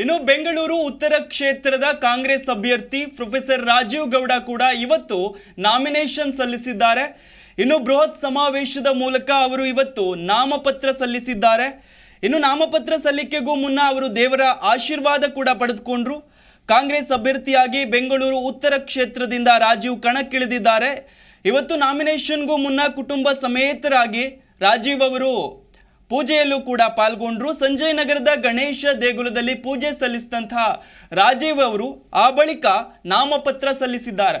ಇನ್ನು ಬೆಂಗಳೂರು ಉತ್ತರ ಕ್ಷೇತ್ರದ ಕಾಂಗ್ರೆಸ್ ಅಭ್ಯರ್ಥಿ ಪ್ರೊಫೆಸರ್ ರಾಜೀವ್ ಗೌಡ ಕೂಡ ಇವತ್ತು ನಾಮಿನೇಷನ್ ಸಲ್ಲಿಸಿದ್ದಾರೆ. ಇನ್ನು ಬೃಹತ್ ಸಮಾವೇಶದ ಮೂಲಕ ಅವರು ಇವತ್ತು ನಾಮಪತ್ರ ಸಲ್ಲಿಸಿದ್ದಾರೆ. ಇನ್ನು ನಾಮಪತ್ರ ಸಲ್ಲಿಕೆಗೂ ಮುನ್ನ ಅವರು ದೇವರ ಆಶೀರ್ವಾದ ಕೂಡ ಪಡೆದುಕೊಂಡ್ರು. ಕಾಂಗ್ರೆಸ್ ಅಭ್ಯರ್ಥಿಯಾಗಿ ಬೆಂಗಳೂರು ಉತ್ತರ ಕ್ಷೇತ್ರದಿಂದ ರಾಜೀವ್ ಕಣಕ್ಕಿಳಿದಿದ್ದಾರೆ. ಇವತ್ತು ನಾಮಿನೇಷನ್ಗೂ ಮುನ್ನ ಕುಟುಂಬ ಸಮೇತರಾಗಿ ರಾಜೀವ್ ಅವರು ಪೂಜೆಯಲ್ಲೂ ಕೂಡ ಪಾಲ್ಗೊಂಡ್ರು. ಸಂಜಯ್ ನಗರದ ಗಣೇಶ ದೇಗುಲದಲ್ಲಿ ಪೂಜೆ ಸಲ್ಲಿಸಿದಂತಹ ರಾಜೀವ್ ಅವರು ಆ ಬಳಿಕ ನಾಮಪತ್ರ ಸಲ್ಲಿಸಿದ್ದಾರೆ.